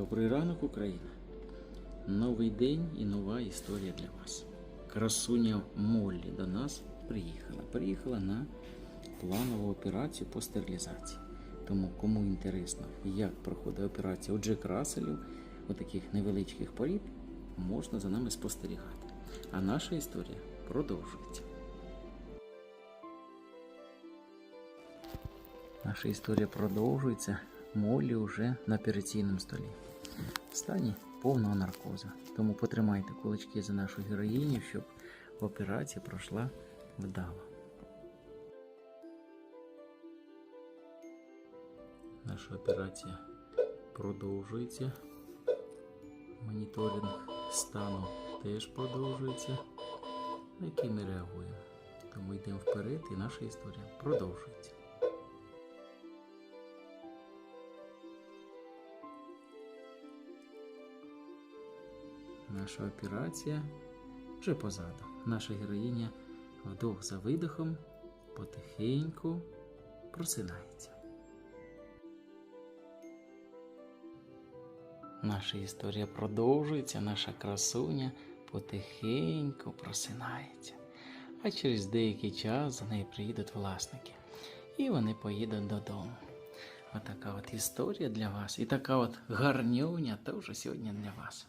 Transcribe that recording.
Добрий ранок, Україна! Новий день і нова історія для вас. Красуня Моллі до нас приїхала. Приїхала на планову операцію по стерилізації. Тому, кому інтересно, як проходить операція у Джек Расселів, у таких невеличких порід, можна за нами спостерігати. А наша історія продовжується. Наша історія продовжується. Молі вже на операційному столі. В стані повного наркозу. Тому потримайте кулачки за нашу героїню, щоб операція пройшла вдало. Наша операція продовжується. Моніторинг стану теж продовжується, на який ми реагуємо. Тому йдемо вперед і наша історія продовжується. Наша операція вже позаду. Наша героїня вдох за видихом потихеньку просинається. Наша історія продовжується, наша красуня потихеньку просинається. А через деякий час за нею приїдуть власники. І вони поїдуть додому. Отака от історія для вас. І така от гарнюня теж сьогодні для вас.